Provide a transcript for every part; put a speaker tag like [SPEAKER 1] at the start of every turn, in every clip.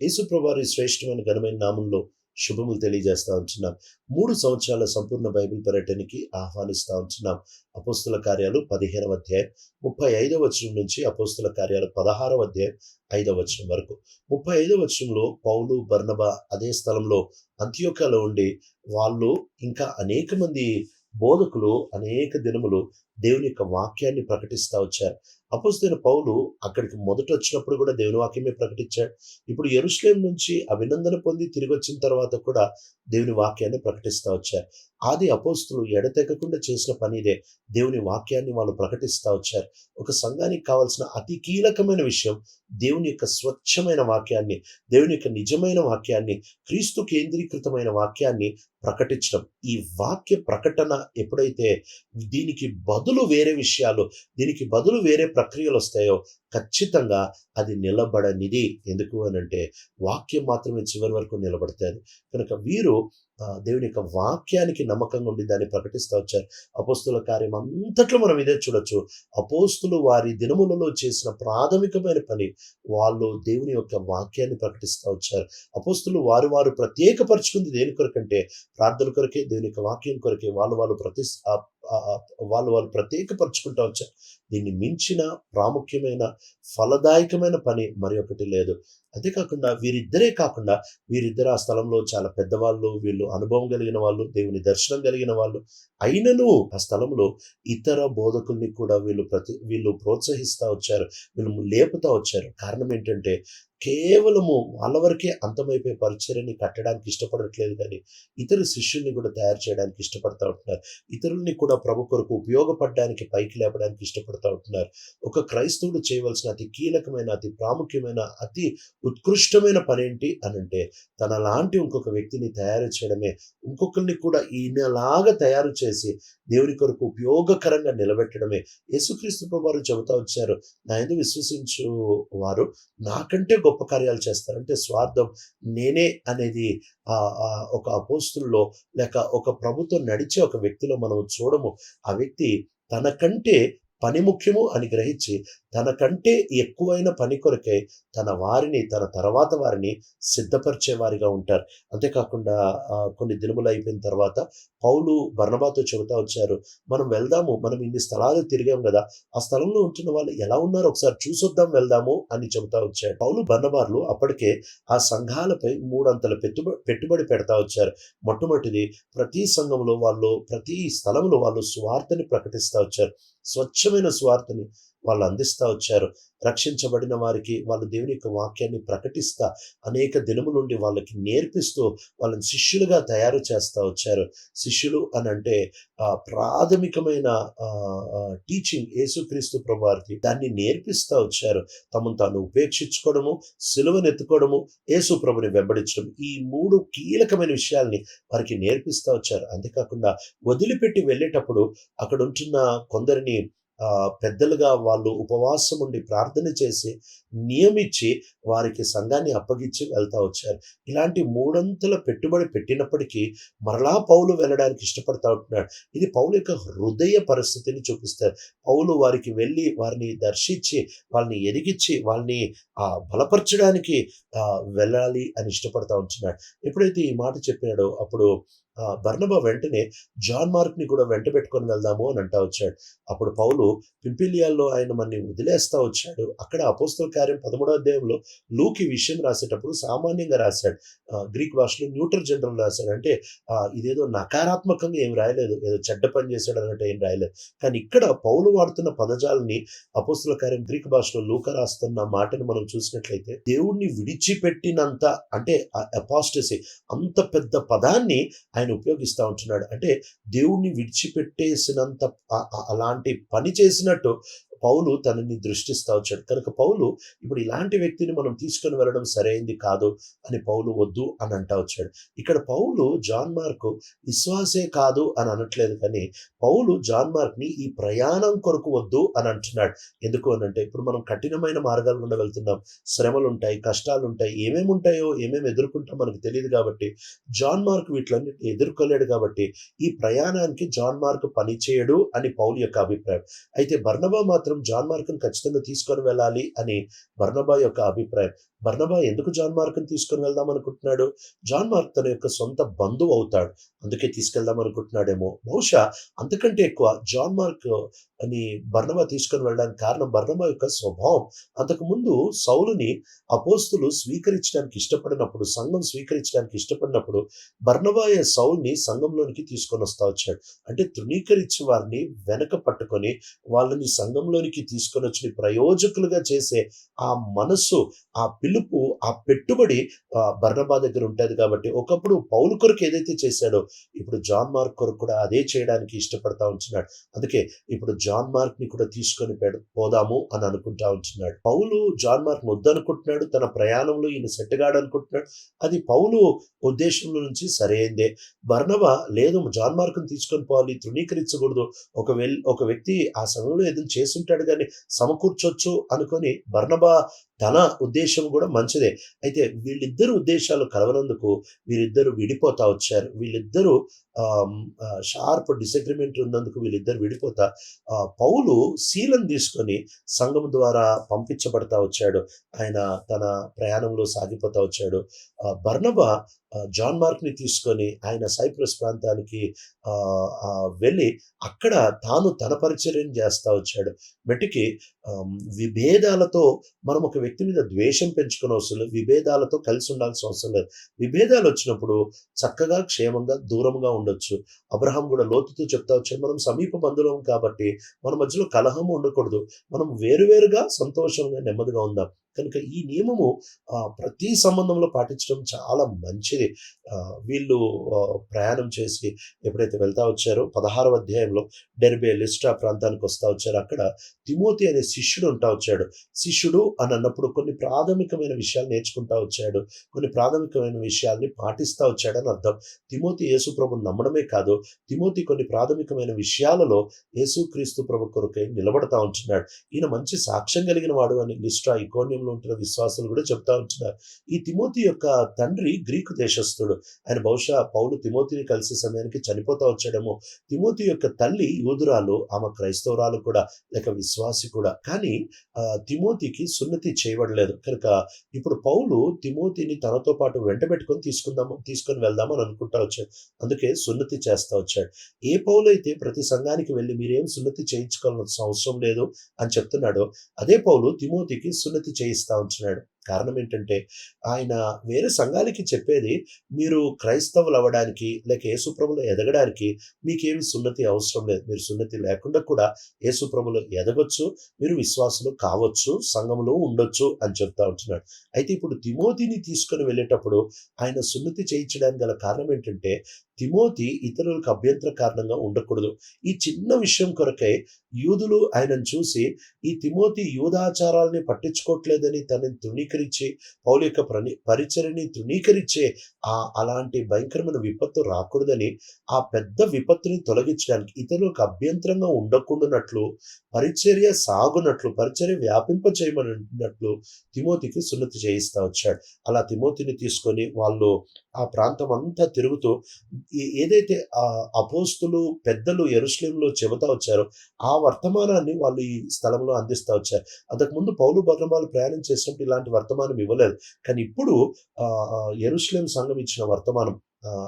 [SPEAKER 1] యేసుప్రభారి శ్రేష్ఠమైన శ్రేష్టమైన ఘనమైన నామంలో శుభములు తెలియజేస్తా ఉంటున్నాం. మూడు సంవత్సరాల సంపూర్ణ బైబిల్ పర్యటనకి ఆహ్వానిస్తా ఉంటున్నాం. అపోస్తుల కార్యాలు పదిహేనవ అధ్యాయం ముప్పై ఐదవ వచనం నుంచి అపోస్తుల కార్యాలు పదహారవ అధ్యాయం ఐదవ వచనం వరకు. ముప్పై ఐదవ వచనంలో పౌలు బర్ణబ అదే స్థలంలో అంత్యోకాలో ఉండి వాళ్ళు ఇంకా అనేక మంది బోధకులు అనేక దినములు దేవుని యొక్క వాక్యాన్ని ప్రకటిస్తూ వచ్చారు. అపోజిన పౌలు అక్కడికి మొదట వచ్చినప్పుడు కూడా దేవుని వాక్యమే ప్రకటించాడు. ఇప్పుడు ఎరుస్లేం నుంచి అభినందన పొంది తిరిగి వచ్చిన తర్వాత కూడా దేవుని వాక్యాన్ని ప్రకటిస్తూ వచ్చారు. ఆది అపోస్తులు ఎడతెగకుండా చేసిన పని ఇదే. దేవుని వాక్యాన్ని వాళ్ళు ప్రకటిస్తూ వచ్చారు. ఒక సంఘానికి కావాల్సిన అతి కీలకమైన విషయం దేవుని యొక్క స్వచ్ఛమైన వాక్యాన్ని దేవుని యొక్క నిజమైన వాక్యాన్ని క్రీస్తు కేంద్రీకృతమైన వాక్యాన్ని ప్రకటించడం. ఈ వాక్య ప్రకటన ఎప్పుడైతే దీనికి బదులు వేరే విషయాలు దీనికి బదులు వేరే ప్రక్రియలు వస్తాయో ఖచ్చితంగా అది నిలబడనిది. ఎందుకు అని అంటే వాక్యం మాత్రమే చివరి వరకు నిలబడతాయి కనుక వీరు దేవుని యొక్క వాక్యానికి నమ్మకంగా ఉండి దాన్ని ప్రకటిస్తూ వచ్చారు. అపోస్తుల కార్యం అంతట్లో మనం ఇదే చూడొచ్చు. అపోస్తులు వారి దినములలో చేసిన ప్రాథమికమైన పని వాళ్ళు దేవుని యొక్క వాక్యాన్ని ప్రకటిస్తూ వచ్చారు. అపోస్తులు వారు వారు ప్రత్యేకపరుచుకుంది దేని కొరకంటే ప్రార్థన కొరకే దేవుని యొక్క వాక్యం కొరకే వాళ్ళు వాళ్ళు ప్రతి వాళ్ళు వాళ్ళు ప్రత్యేకపరుచుకుంటూ వచ్చారు. దీన్ని మించిన ప్రాముఖ్యమైన ఫలదాయకమైన పని మరి ఒకటి లేదు. అదే కాకుండా వీరిద్దరే కాకుండా వీరిద్దరు ఆ స్థలంలో చాలా పెద్దవాళ్ళు వీళ్ళు అనుభవం కలిగిన వాళ్ళు దేవుని దర్శనం కలిగిన వాళ్ళు. అయినను ఆ స్థలంలో ఇతర బోధకుల్ని కూడా వీళ్ళు ప్రతి వీళ్ళు ప్రోత్సహిస్తూ వచ్చారు వీళ్ళు లేపుతా వచ్చారు. కారణం ఏంటంటే కేవలము వాళ్ళ వరకే అంతమైపోయే పరిచర్యని కట్టడానికి ఇష్టపడట్లేదు కానీ ఇతర శిష్యుల్ని కూడా తయారు చేయడానికి ఇష్టపడతా ఉంటున్నారు. ఇతరుల్ని కూడా ప్రభు కొరకు ఉపయోగపడడానికి పైకి లేపడానికి ఇష్టపడతా ఉంటున్నారు. ఒక క్రైస్తవుడు చేయవలసిన అతి కీలకమైన అతి ప్రాముఖ్యమైన అతి ఉత్కృష్టమైన పని ఏంటి అని అంటే తన లాంటి ఇంకొక వ్యక్తిని తయారు చేయడమే. ఇంకొకరిని కూడా ఈయనలాగా తయారు చేసి దేవుని కొరకు ఉపయోగకరంగా నిలబెట్టడమే. యేసుక్రీస్తు ప్రభు చెబుతా వచ్చారు నా ఎందుకు విశ్వసించు వారు నాకంటే గొప్ప కార్యాలు చేస్తారంటే స్వార్థం నేనే అనేది ఒక అపోస్తుల్లో లేక ఒక ప్రభుత్వం నడిచే ఒక వ్యక్తిలో మనం చూడము. ఆ వ్యక్తి తనకంటే పని ముఖ్యము అని గ్రహించి తనకంటే ఎక్కువైన పని కొరకే తన వారిని తన తర్వాత వారిని సిద్ధపరిచే వారిగా ఉంటారు. అంతేకాకుండా కొన్ని దినములు అయిపోయిన తర్వాత పౌలు బర్ణబాతో చెబుతా వచ్చారు మనం వెళ్దాము మనం ఇన్ని స్థలాలు తిరిగాం కదా ఆ స్థలంలో ఉంటున్న వాళ్ళు ఎలా ఉన్నారో ఒకసారి చూసొద్దాం వెళ్దాము అని చెబుతా వచ్చారు. పౌలు బర్ణబార్లు అప్పటికే ఆ సంఘాలపై మూడంతల పెట్టుబడి పెట్టుబడి పెడతా వచ్చారు. మొట్టమొదటిది ప్రతి సంఘంలో వాళ్ళు ప్రతి స్థలంలో వాళ్ళు స్వార్థని ప్రకటిస్తూ వచ్చారు. స్వచ్ఛమైన స్వార్థని వాళ్ళు అందిస్తూ వచ్చారు. రక్షించబడిన వారికి వాళ్ళు దేవుని యొక్క వాక్యాన్ని ప్రకటిస్తా అనేక దినము నుండి వాళ్ళకి నేర్పిస్తూ వాళ్ళని శిష్యులుగా తయారు చేస్తూ వచ్చారు. శిష్యులు అని అంటే ప్రాథమికమైన టీచింగ్ యేసుక్రీస్తు ప్రభువారికి దాన్ని నేర్పిస్తూ వచ్చారు. తమను తాను ఉపేక్షించుకోవడము సిలువనెత్తుకోవడము యేసు ప్రభుని వెంబడించడం ఈ మూడు కీలకమైన విషయాల్ని వారికి నేర్పిస్తూ వచ్చారు. అంతేకాకుండా వదిలిపెట్టి వెళ్ళేటప్పుడు అక్కడ ఉంటున్న కొందరిని పెద్దలుగా వాళ్ళు ఉపవాసం ఉండి ప్రార్థన చేసి నియమించి వారికి సంఘాన్ని అప్పగించి వెళ్తా వచ్చారు. ఇలాంటి మూడంతుల పెట్టుబడి పెట్టినప్పటికీ మరలా పౌలు వెళ్ళడానికి ఇష్టపడతా ఉంటున్నాడు. ఇది పౌలు యొక్క హృదయ పరిస్థితిని చూపిస్తారు. పౌలు వారికి వెళ్ళి వారిని దర్శించి వాళ్ళని ఎదిగించి వాళ్ళని బలపరచడానికి వెళ్ళాలి అని ఇష్టపడతా ఉంటున్నాడు. ఎప్పుడైతే ఈ మాట చెప్పినాడో అప్పుడు బర్ణబా వెంటనే జాన్ మార్క్ని కూడా వెంట పెట్టుకొని వెళ్దాము అని అంటా వచ్చాడు. అప్పుడు పౌలు పింపిలియాల్లో ఆయన మనని వదిలేస్తా వచ్చాడు. అక్కడ అపోస్తుల కార్యం పదమూడో అధ్యాయంలో లూకి విషయం రాసేటప్పుడు సామాన్యంగా రాశాడు. గ్రీక్ భాషలో న్యూటర్ జనరల్ రాశాడు. అంటే ఇదేదో నకారాత్మకంగా ఏం రాయలేదు. ఏదో చెడ్డ పని చేశాడు అన్నట్టు ఏం రాయలేదు. కానీ ఇక్కడ పౌలు వాడుతున్న పదజాలని అపోస్తుల కార్యం గ్రీక్ భాషలో లూక రాస్తున్న మాటను మనం చూసినట్లయితే దేవుణ్ణి విడిచిపెట్టినంత అంటే అపాస్టసీ అంత పెద్ద పదాన్ని ఆయన ఉపయోగిస్తూ ఉంటున్నాడు. అంటే దేవుణ్ణి విడిచిపెట్టేసినంత అలాంటి పని చేసినట్టు పౌలు తనని దృష్టిస్తా వచ్చాడు. కనుక పౌలు ఇప్పుడు ఇలాంటి వ్యక్తిని మనం తీసుకొని వెళ్ళడం సరైంది కాదు అని పౌలు వద్దు అని అంటా వచ్చాడు. ఇక్కడ పౌలు జాన్ మార్క్ విశ్వాసే కాదు అని అనట్లేదు కానీ పౌలు జాన్ మార్క్ని ఈ ప్రయాణం కొరకు వద్దు అని అంటున్నాడు. ఎందుకు అని అంటే ఇప్పుడు మనం కఠినమైన మార్గాలు గుండా వెళ్తున్నాం శ్రమలు ఉంటాయి కష్టాలు ఉంటాయి ఏమేమి ఉంటాయో ఏమేమి ఎదుర్కొంటాం మనకు తెలియదు కాబట్టి జాన్ మార్క్ వీటిలన్నింటినీ ఎదుర్కోలేడు కాబట్టి ఈ ప్రయాణానికి జాన్ మార్క్ పని చేయడు అని పౌలు యొక్క అభిప్రాయం. అయితే బర్ణబా మాత్రం జాన్ మార్కును ఖచ్చితంగా తీసుకొని వెళ్ళాలి అని బర్ణబా యొక్క అభిప్రాయం. బర్నబా ఎందుకు జాన్ మార్క్ని తీసుకుని వెళ్దాం అనుకుంటున్నాడు? జాన్ మార్క్ తన యొక్క సొంత బంధువు అవుతాడు. అందుకే తీసుకెళ్దాం అనుకుంటున్నాడేమో. బహుశా అంతకంటే ఎక్కువ జాన్ మార్క్ అని బర్నబా తీసుకొని వెళ్ళడానికి కారణం బర్నబా యొక్క స్వభావం. అంతకుముందు సౌలుని అపోస్తులు స్వీకరించడానికి ఇష్టపడినప్పుడు సంఘం స్వీకరించడానికి ఇష్టపడినప్పుడు బర్నబాయ సౌల్ని సంఘంలోనికి తీసుకొని వస్తా వచ్చాడు. అంటే తృణీకరించి వారిని వెనక పట్టుకొని వాళ్ళని సంఘంలోనికి తీసుకొని వచ్చి ప్రయోజకులుగా చేసే ఆ మనస్సు ఆ పిలుపు ఆ పెట్టుబడి ఆ, బర్నబా దగ్గర ఉంటుంది కాబట్టి ఒకప్పుడు పౌలు కొరకు ఏదైతే చేశాడో ఇప్పుడు జాన్ మార్క్ కొరకు కూడా అదే చేయడానికి ఇష్టపడతా ఉంటున్నాడు. అందుకే ఇప్పుడు జాన్ మార్క్ని కూడా తీసుకొని పోదాము అని అనుకుంటా ఉంటున్నాడు. పౌలు జాన్ మార్క్ వద్దనుకుంటున్నాడు తన ప్రయాణంలో ఈయన సెట్టగాడు అనుకుంటున్నాడు అది పౌలు ఉద్దేశంలో నుంచి సరైందే. బర్నబా లేదు జాన్ మార్క్ని తీసుకొని పోవాలి తృణీకరించకూడదు. ఒక వెల్ ఒక వ్యక్తి ఆ సమయంలో ఏదైనా చేస్తుంటాడు కానీ సమకూర్చొచ్చు అనుకొని బర్ణబా తన ఉద్దేశం కూడా మంచిదే. అయితే వీళ్ళిద్దరు ఉద్దేశాలు కలవనందుకు వీరిద్దరు విడిపోతా వచ్చారు. వీళ్ళిద్దరూ షార్ప్ డిసగ్రిమెంట్ ఉన్నందుకు వీళ్ళిద్దరు విడిపోతా పౌలు శీలం తీసుకొని సంఘం ద్వారా పంపించబడతా వచ్చాడు. ఆయన తన ప్రయాణంలో సాగిపోతా వచ్చాడు. ఆ, జాన్ మార్క్ని తీసుకొని ఆయన సైప్రస్ ప్రాంతానికి వెళ్ళి అక్కడ తాను తన పరిచర్యం చేస్తా వచ్చాడు. మెటికి విభేదాలతో మనం ఒక వ్యక్తి మీద ద్వేషం పెంచుకునే అవసరం లేదు. విభేదాలతో కలిసి ఉండాల్సిన అవసరం లేదు. విభేదాలు వచ్చినప్పుడు చక్కగా క్షేమంగా దూరంగా ఉండొచ్చు. అబ్రహం కూడా లోతుతో చెప్తా వచ్చాడు. మనం సమీప బంధువులం కాబట్టి మన మధ్యలో కలహం ఉండకూడదు. మనం వేరువేరుగా సంతోషంగా నెమ్మదిగా ఉందాం. కనుక ఈ నియమము ప్రతి సంబంధంలో పాటించడం చాలా మంచిది. వీళ్ళు ప్రయాణం చేసి ఎప్పుడైతే వెళ్తా వచ్చారో పదహారవ అధ్యాయంలో డెర్బే లిస్టా ప్రాంతానికి వస్తా వచ్చారు. అక్కడ తిమోతి అనే శిష్యుడు ఉంటా వచ్చాడు. శిష్యుడు అని అన్నప్పుడు కొన్ని ప్రాథమికమైన విషయాలు నేర్చుకుంటా వచ్చాడు. కొన్ని ప్రాథమికమైన విషయాల్ని పాటిస్తా వచ్చాడని అర్థం. తిమోతి యేసు ప్రభుని నమ్మడమే కాదు తిమోతి కొన్ని ప్రాథమికమైన విషయాలలో యేసు క్రీస్తు ప్రభు కొరకై నిలబడతా ఉంటున్నాడు. ఈయన మంచి సాక్ష్యం కలిగిన వాడు అని లిస్ట్రా ఇకోన్యంలో ఉంటున్న విశ్వాసులు కూడా చెప్తా ఉంటున్నారు. ఈ తిమోతి యొక్క తండ్రి గ్రీకు దేశస్థుడు. ఆయన బహుశా పౌలు తిమోతిని కలిసే సమయానికి చనిపోతా వచ్చాడేమో. తిమోతి యొక్క తల్లి యూదురాలు ఆమె క్రైస్తవురాలు కూడా లేక విశ్వాసి కూడా. కానీ ఆ, తిమోతికి సున్నతి చేయబడలేదు. కనుక ఇప్పుడు పౌలు తిమోతిని తనతో పాటు వెంట పెట్టుకొని తీసుకుందాము తీసుకొని వెళ్దామని అనుకుంటా వచ్చాడు. అందుకే సున్నతి చేస్తా వచ్చాడు. ఏ పౌలు అయితే ప్రతి సంఘానికి వెళ్ళి మీరేం సున్నతి చేయించుకోవాల్సిన అవసరం లేదు అని చెప్తున్నాడో అదే పౌలు తిమోతికి సున్నతి ఇస్తూ ఉంటున్నాడు. కారణం ఏంటంటే ఆయన వేరే సంఘాలకి చెప్పేది మీరు క్రైస్తవులు అవ్వడానికి లేక యేసుప్రభులు ఎదగడానికి మీకేమి సున్నతి అవసరం లేదు. మీరు సున్నతి లేకుండా కూడా యేసుప్రభులు ఎదగొచ్చు మీరు విశ్వాసులు కావచ్చు సంఘంలో ఉండొచ్చు అని చెప్తా ఉంటున్నాడు. అయితే ఇప్పుడు తిమోతిని తీసుకొని వెళ్ళేటప్పుడు ఆయన సున్నతి చేయించడానికి గల కారణం ఏంటంటే తిమోతి ఇతరులకు అభ్యంతర కారణంగా ఉండకూడదు. ఈ చిన్న విషయం కొరకై యూదులు ఆయనను చూసి ఈ తిమోతి యూదాచారాలని పట్టించుకోవట్లేదని తనని తృణీకరించే పౌలు యొక్క ప్రణి పరిచయని తృణీకరించే ఆ అలాంటి భయంకరమైన విపత్తు రాకూడదని ఆ పెద్ద విపత్తుని తొలగించడానికి ఇతరులకు అభ్యంతరంగా ఉండకుండానట్లు పరిచర్య సాగునట్లు పరిచర్య వ్యాపింప చేయమన్నట్లు తిమోతికి సున్నతి చేయిస్తా వచ్చాడు. అలా తిమోతిని తీసుకొని వాళ్ళు ఆ ప్రాంతం అంతా తిరుగుతూ ఏదైతే ఆ అపోస్తులు పెద్దలు ఎరుశ్లేంలో చెబుతా వచ్చారో ఆ వర్తమానాన్ని వాళ్ళు ఈ స్థలంలో అందిస్తా వచ్చారు. అంతకుముందు పౌలు బర్ణబాలు ప్రయాణం చేసినప్పుడు ఇలాంటి వర్తమానం ఇవ్వలేదు. కానీ ఇప్పుడు ఆ, సంఘం ఇచ్చిన వర్తమానం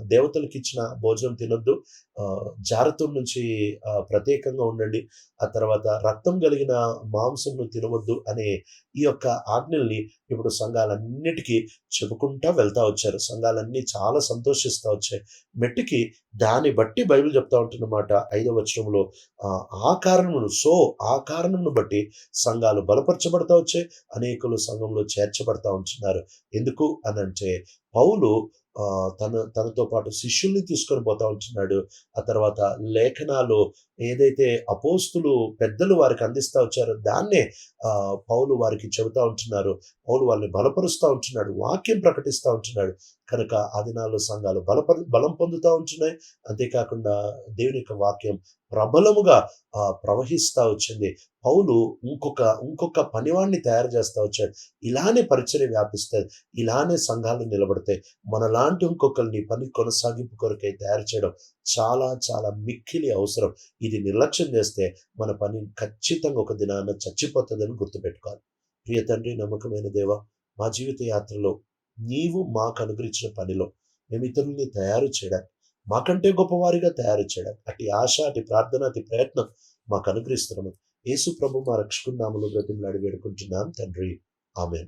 [SPEAKER 1] దేవతలకు ఇచ్చిన భోజనం తినొద్దు. ఆ, జారత్వం నుంచి ప్రత్యేకంగా ఉండండి. ఆ తర్వాత రక్తం కలిగిన మాంసంను తినవద్దు అనే ఈ యొక్క ఆజ్ఞల్ని ఇప్పుడు సంఘాలన్నిటికీ చెప్పుకుంటా వెళ్తా వచ్చారు. సంఘాలన్నీ చాలా సంతోషిస్తూ వచ్చాయి. మెట్టికి దాన్ని బట్టి బైబిల్ చెప్తా ఉంటున్నమాట ఐదవ వచనంలో. ఆ, కారణమును సో ఆ కారణమును బట్టి సంఘాలు బలపరచబడతా వచ్చాయి. అనేకులు సంఘంలో చేర్చబడతా ఉంటున్నారు. ఎందుకు అనంటే పౌలు తన తనతో పాటు శిష్యుల్ని తీసుకొని పోతా ఉంటున్నాడు. ఆ తర్వాత లేఖనాలు ఏదైతే అపోస్తులు పెద్దలు వారికి అందిస్తా వచ్చారో దాన్నే ఆ, పౌలు వారికి చెబుతా ఉంటున్నారు. పౌలు వాళ్ళని బలపరుస్తూ ఉంటున్నాడు వాక్యం ప్రకటిస్తూ ఉంటున్నాడు. కనుక ఆ దినాల్లో సంఘాలు బలప బలం పొందుతూ ఉంటున్నాయి అంతేకాకుండా దేవుని యొక్క వాక్యం ప్రబలముగా ప్రవహిస్తూ వచ్చింది. పౌలు ఇంకొక ఇంకొక పనివాడిని తయారు చేస్తా వచ్చాడు. ఇలానే పరిచయం వ్యాపిస్తుంది ఇలానే సంఘాలు నిలబడతాయి మనలాంటి ఇంకొకరిని పని కొనసాగింపు కొరకై తయారు చేయడం చాలా చాలా మిక్కిలి అవసరం. ఇది నిర్లక్ష్యం చేస్తే మన పని ఖచ్చితంగా ఒక దినాన చచ్చిపోతుందని గుర్తుపెట్టుకోవాలి. ప్రియ తండ్రి నమ్మకమైన దేవ మా జీవిత యాత్రలో నీవు మాకు అనుగ్రహించిన పనిలో మేము ఇతరుల్ని తయారు చేయడానికి మాకంటే గొప్పవారిగా తయారు చేయడానికి అటు ఆశ అటు ప్రార్థన అటు ప్రయత్నం మాకు అనుగ్రహిస్తున్నాము యేసు ప్రభు మా రక్షకున్నాములు నామలో బ్రతిమలాడి వేడుకుంటున్నాం. తండ్రి ఆమె